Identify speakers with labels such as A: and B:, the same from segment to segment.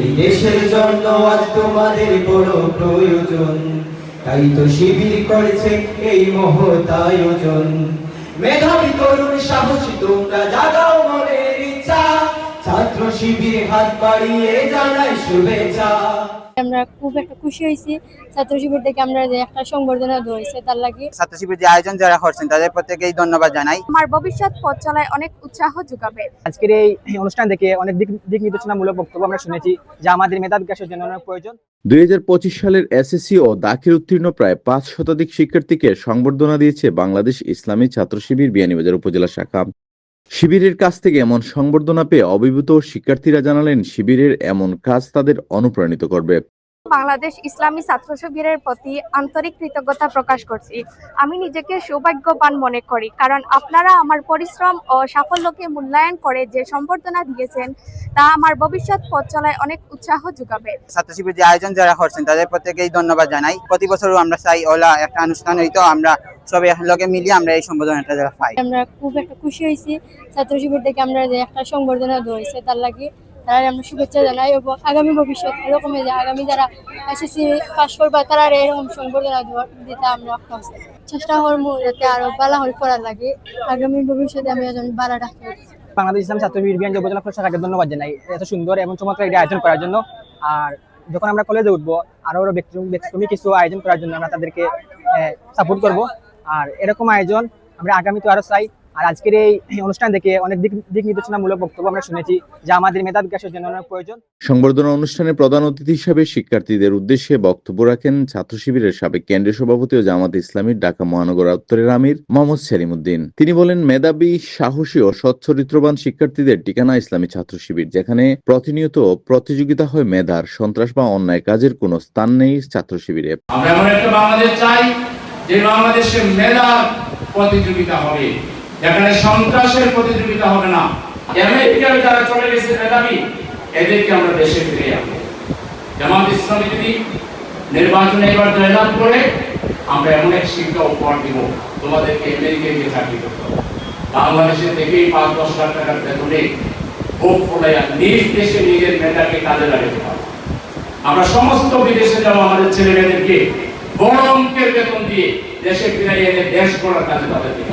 A: এই দেশের জন্য আজ তোমাদের বড় প্রয়োজন। তাই তো শিবির করেছে এই মহৎ আয়োজন। মেধাবী তরুণ সাহসী, তোমরা জাগাও ইচ্ছা ছাত্র শিবির হাত বাড়িয়ে জানাই শুভেচ্ছা।
B: আমরা খুব একটা খুশি হয়েছি। ছাত্র শিবির থেকে আমরা যে একটা সংবর্ধনা তার লাগে
C: ছাত্র শিবির যে আয়োজন যারা করছেন তাদের প্রত্যেকেই ধন্যবাদ জানাই।
D: আমার ভবিষ্যৎ পথ চলায় অনেক উৎসাহ যোগাবে।
E: আজকের এই অনুষ্ঠান থেকে অনেক দিক দিক নির্দেশনামূলক বক্তব্য আমরা শুনেছি যা আমাদের মেধা বিকাশের জন্য অনেক প্রয়োজন।
F: দুই হাজার পঁচিশ সালের এসএসসি ও দাখিল উত্তীর্ণ প্রায় পাঁচ শতাধিক শিক্ষার্থীকে সংবর্ধনা দিয়েছে বাংলাদেশ ইসলামী ছাত্র শিবির বিয়ানীবাজার উপজেলা শাখা। শিবিরের কাছ থেকে এমন সংবর্ধনা পেয়ে অভিভূত শিক্ষার্থীরা জানালেন শিবিরের এমন কাজ তাদের অনুপ্রাণিত করবে।
D: বাংলাদেশ ইসলামী ছাত্র শিবিরের প্রতি আন্তরিক কৃতজ্ঞতা প্রকাশ করছি। আমি নিজেকে সৌভাগ্যবান মনে করি কারণ আপনারা আমার পরিশ্রম ও সাফল্যকে মূল্যায়ন করে যে সম্বর্ধনা দিয়েছেন তা আমার ভবিষ্যৎ পথ চলায় অনেক উৎসাহ যোগাবে।
C: ছাত্র শিবির যে আয়োজন যারা করছেন তাদের প্রত্যেকেই ধন্যবাদ জানাই। প্রতি বছরও আমরা চাই ওলা একটা অনুষ্ঠান হইতো আমরা লগে মিলিয়ে আমরা এই সম্বোধনাটা যারা পাই।
B: আমরা খুব একটা খুশি হয়েছি। ছাত্র শিবির থেকে আমরা যে একটা সংবর্ধনা ধরেছে তার লাগে তারা আমরা শুভেচ্ছা জানাই এবং আগামী ভবিষ্যৎ এরকম যে আগামী যারা এসএসসি পাস করবা তারা এরকম দেওয়ার- দিতে আমরা। চেষ্টা করব যাতে আরও ভালো হয়ে পড়ার লাগে। আগামী ভবিষ্যতে আমি একজন ভালো ডাক্তার
E: বাংলাদেশ ইসলাম ছাত্র শিবির উপজেলা প্রশাসনকে ধন্যবাদ জানাই। এত সুন্দর এবং চমৎকার একটি আয়োজন করার জন্য। আর যখন আমরা কলেজে উঠবো আরও আরও ব্যক্তিক্রম কিছু আয়োজন করার জন্য আমরা তাদেরকে সাপোর্ট করব। আর এরকম আয়োজন আমরা আগামীতে আরও চাই। আর আজকের এই অনুষ্ঠান থেকে অনেক দিক দিক নির্দেশনামূলক বক্তব্য আমরা শুনেছি যা আমাদের মেধা বিকাশের জন্য অনেক প্রয়োজন।
F: সংবর্ধনা অনুষ্ঠানে প্রধান অতিথি হিসাবে শিক্ষার্থীদের উদ্দেশ্যে বক্তব্য রাখেন ছাত্র শিবিরের সাবেক কেন্দ্রীয় সভাপতি ও জামাত ইসলামীর ঢাকা মহানগর উত্তরের আমির মোহাম্মদ সেলিমুদ্দিন। তিনি বলেন মেধাবী সাহসী ও সচ্চরিত্রবান শিক্ষার্থীদের ঠিকানা ইসলামী ছাত্র শিবির যেখানে প্রতিনিয়ত প্রতিযোগিতা হয় মেধার সন্ত্রাস বা অন্যায় কাজের কোনো স্থান নেই ছাত্র শিবিরে
G: আমরা এমন একটা বাংলাদেশ চাই যে বাংলাদেশে মেধার প্রতিযোগিতা হবে, যেখানে সন্ত্রাসের প্রতিযোগিতা হবে না আমেরিকায় যারা চলে গেছে মেধাবী, এদেরকে আমরা দেশে ফিরে আনব জামাত ইসলামী যদি নির্বাচনে এবার জয়লাভ করে, আমরা এমন এক শিক্ষা উপহার দিব, তোমাদেরকে আমেরিকায় গিয়ে চাকরি করতে হবে। বাংলাদেশে থেকেই পাঁচ, দশ লাখ টাকার বেতনে ভোগ ফলাইয়া নিজ দেশে নিজের মেধাকে কাজে লাগাতে পারব আমরা সমস্ত বিদেশে যাব আমাদের ছেলে মেয়েদেরকে বড় অঙ্কের বেতন দিয়ে দেশে ফিরাই এনে দেশ গড়ার কাজে তাদেরকে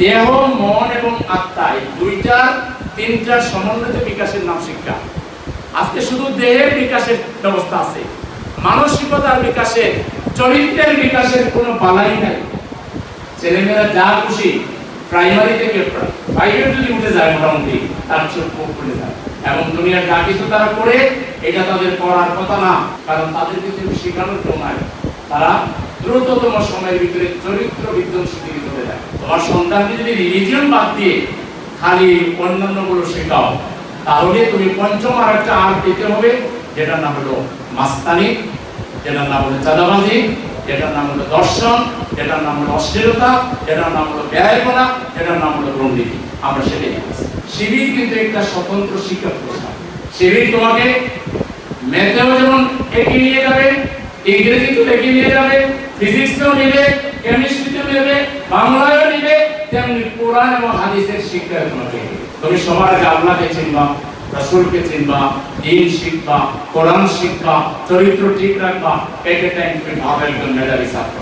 G: দেহ, মন এবং আত্মা এই দুইটার তিনটার সমন্বিত বিকাশের নাম শিক্ষা। আজকে শুধু দেহের বিকাশের ব্যবস্থা আছে, মানসিকতার বিকাশের, চরিত্রের বিকাশের কোনো বালাই নাই। ছেলেমেয়েরা যা খুশি প্রাইমারি থেকে বাইরে যদি উঠে যায় মোটামুটি, তার চোখ মুখ খুলে যায়। এবং দুনিয়ার যা কিছু তারা করে, এটা তাদের করার কথা না, কারণ তাদের কিছু শেখানোর কেউ নাই তারা দ্রুততম সময়ের ভিতরে চরিত্র বিধ্বংসী চলে যায়। তোমার সন্তানকে যদি রিলিজিয়ন বাদ দিয়ে খালি অন্যান্যগুলো শেখাও, তাহলে তুমি পঞ্চম আর একটা আর দিতে হবে, যেটার নাম হলো মাস্তানি, যেটার নাম হলো চাঁদাবাজি, যেটার নাম হলো দর্শন, যেটার নাম হলো অশ্লীলতা, যেটার নাম হলো ব্যয়পনা যেটার নাম হলো দুর্নীতি। আমরা সেটাই। শিবির কিন্তু একটা স্বতন্ত্র শিক্ষা প্রতিষ্ঠান। শিবির তোমাকে ম্যাথেও যেমন এগিয়ে নিয়ে যাবে ইংরেজিতেও এগিয়ে নিয়ে যাবে, ফিজিক্সও নেবে, কেমিস্ট্রিতেও নেবে, বাংলায়ও নেবে, তেমনি কোরআন এবং হাদিসের শিক্ষা তোমাকে তুমি সবার আগে আল্লাহকে চিনবা, রাসূলকে চিনবা, দিন শিখবা, কোরআন শিখবা, চরিত্র ঠিক রাখবা এটা টাইম তুমি ভাবের একজন মেধাবী ছাত্র।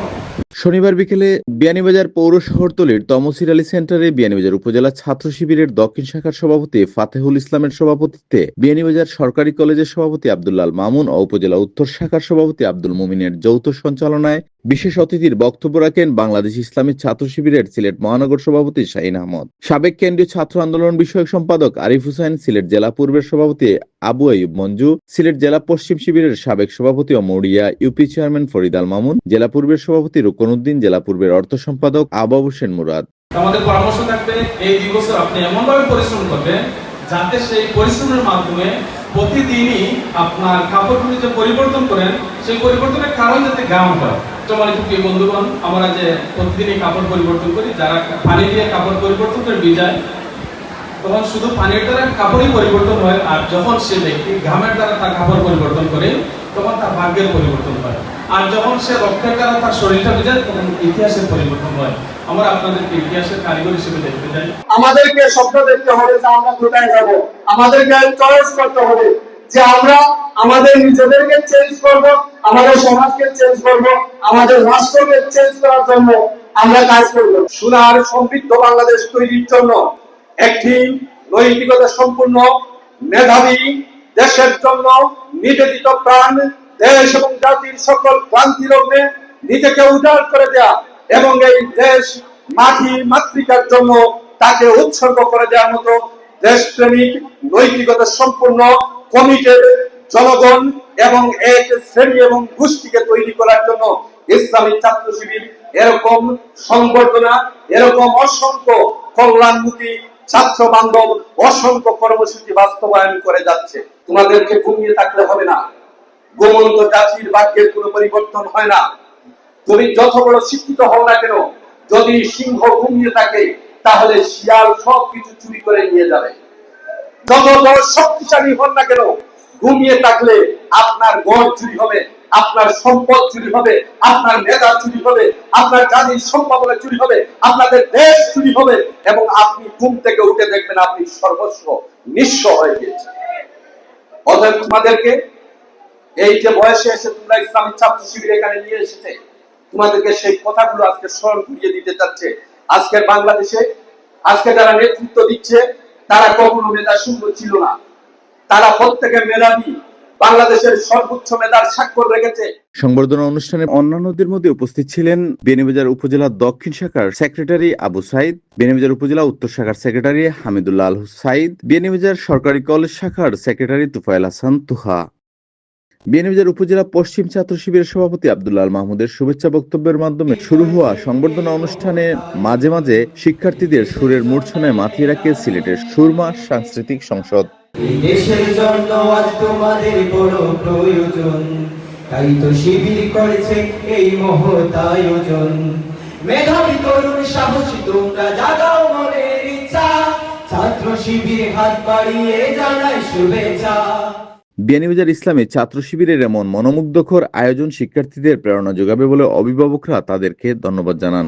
F: শনিবার বিকেলে বিয়ানীবাজার পৌর শহরতলির তমসির আলী সেন্টারে বিয়ানীবাজার উপজেলা ছাত্র শিবিরের দক্ষিণ শাখার সভাপতি ফাতেহুল ইসলামের সভাপতিত্বে বিয়ানীবাজার সরকারি কলেজের সভাপতি আব্দুল্লাল মামুন ও উপজেলা উত্তর শাখার সভাপতি আব্দুল মুমিনের যৌথ সঞ্চালনায় বিশেষ অতিথির বক্তব্য রাখেন বাংলাদেশ ইসলামী ছাত্র শিবিরের সিলেট মহানগর সভাপতি শাহিন আহমদ। সাবেক কেন্দ্রীয় ছাত্র আন্দোলন বিষয়ক সম্পাদক আরিফ হুসাইন, সিলেট জেলা পূর্বের সভাপতি আবু আইয়ুব মঞ্জু, সিলেট জেলা পশ্চিম শিবিরের সাবেক সভাপতি ও মৌরিয়া, ইউপি চেয়ারম্যান ফরিদ আল মামুন, জেলা পূর্বের সভাপতি রুকনউদ্দিন জেলা পূর্বের অর্থ সম্পাদক আবাব হোসেন মুরাদ।
H: আমাদের পরামর্শ থাকবে, এই দুই বছর আপনি এমনভাবে পরিশ্রম করবেন যাতে সেই পরিশ্রমের মাধ্যমে প্রতিদিনই আপনার কাপড়গুলি যে পরিবর্তন করেন, সেই পরিবর্তনের কারণ যাতে গ্রাম হয়। তোমার কি বন্ধুগণ, আমরা যে প্রতিদিনই কাপড় পরিবর্তন করি, যারা পানি দিয়ে কাপড় পরিবর্তন করে ভিজায় তখন শুধু পানির দ্বারা কাপড়ই পরিবর্তন হয়, আর যখন সে ব্যক্তি ঘামের দ্বারা তার কাপড় পরিবর্তন করে, তখন তার ভাগ্যের পরিবর্তন হয়। আর যখন সে রক্তের দ্বারা তার শরীরটা ভিজায়, তখন ইতিহাসের পরিবর্তন হয়। আমরা আপনাদেরকে ইতিহাসের কারিগর হিসেবে দেখতে চাই।
I: আমাদেরকে স্বপ্ন দেখতে হবে যে আমরা কোথায় যাব। আমাদেরকে চয়েস করতে হবে যে আমরা আমাদের নিজেদেরকে চেঞ্জ করব, আমাদের সমাজকে চেঞ্জ করব, আমাদের রাষ্ট্রকে চেঞ্জ করার জন্য আমরা কাজ করব। সোনার সমৃদ্ধ বাংলাদেশ তৈরির জন্য একটি নৈতিকতা সম্পূর্ণ মেধাবী, দেশের জন্য নিবেদিত প্রাণ, দেশ এবং জাতির সকল ক্লান্তি লগ্নে নিজেকে উজাড় করে দেয়া এবং এই দেশ মাটি মাতৃকার জন্য তাকে উৎসর্গ করে দেওয়ার মতো দেশপ্রেমিক, নৈতিকতা সম্পূর্ণ কমিটেড জনগণ এবং এক শ্রেণি এবং গোষ্ঠীকে তৈরি করার জন্য ইসলামী ছাত্র শিবির এরকম সংবর্ধনা, এরকম অসংখ্য কল্যাণমুখী ছাত্র বান্ধব অসংখ্য কর্মসূচি বাস্তবায়ন করে যাচ্ছে। তোমাদেরকে ঘুমিয়ে থাকলে হবে না। গোমন্ত জাতির ভাগ্যের কোনো পরিবর্তন হয় না। তুমি যত বড় শিক্ষিত হও না কেন, যদি সিংহ ঘুমিয়ে থাকে, তাহলে শিয়াল সব কিছু চুরি করে নিয়ে যাবে। যত বড় শক্তিশালী হন না কেন, ঘুমিয়ে থাকলে আপনার গড় চুরি হবে। আপনার সম্পদ চুরি হবে, আপনার মেধা চুরি হবে, আপনার জাতির সম্ভাবনা চুরি হবে, আপনাদের দেশ চুরি হবে, এবং আপনি ঘুম থেকে উঠে দেখবেন আপনি সর্বস্ব, নিঃস্ব হয়ে গিয়েছেন। অতএব তোমাদেরকে এই যে বয়সে এসে তোমরা ইসলামিক ছাত্র শিবির এখানে নিয়ে এসেছে, তোমাদেরকে সেই কথাগুলো আজকে স্মরণ করিয়ে দিতে চাচ্ছে। আজকের বাংলাদেশে, আজকে যারা নেতৃত্ব দিচ্ছে, তারা কখনো মেধা শূন্য ছিল না। তারা প্রত্যেকে মেধাবী। বাংলাদেশের সর্বোচ্চ মেধার স্বাক্ষর রেখেছে।
F: সংবর্ধনা অনুষ্ঠানে অন্যান্যদের মধ্যে উপস্থিত ছিলেন বেনিবাজার উপজেলা দক্ষিণ শাখার সেক্রেটারি আবু সাইদ বেনিবাজার উপজেলা উত্তর শাখার সেক্রেটারি হামিদুল্লাহ আল সাইদ বেনিবাজার সরকারি কলেজ শাখার সেক্রেটারি হাসান তুহা। উপজেলা পশ্চিম ছাত্র শিবিরের সভাপতি আব্দুল্লাহ আল মাহমুদের শুভেচ্ছা বক্তব্যের মাধ্যমে শুরু হওয়া সংবর্ধনা অনুষ্ঠানে মাঝে মাঝে শিক্ষার্থীদের সুরের মূর্ছনায় মাতিয়ে রাখে সিলেটের সুরমা সাংস্কৃতিক সংসদ।
A: এই দেশের জন্য আজ তোমাদের বড় প্রয়োজন। তাই তো শিবির করেছে এই মেধাবী তরুণ সাহসী, তোমরা জাগাও মনের ইচ্ছা। ছাত্র শিবির হাত বাড়িয়ে জানাই শুভেচ্ছা।
F: বিয়ানীবাজার ইসলামে ছাত্র শিবিরের এমন মনোমুগ্ধকর আয়োজন শিক্ষার্থীদের প্রেরণা যোগাবে বলে অভিভাবকরা তাদেরকে ধন্যবাদ জানান।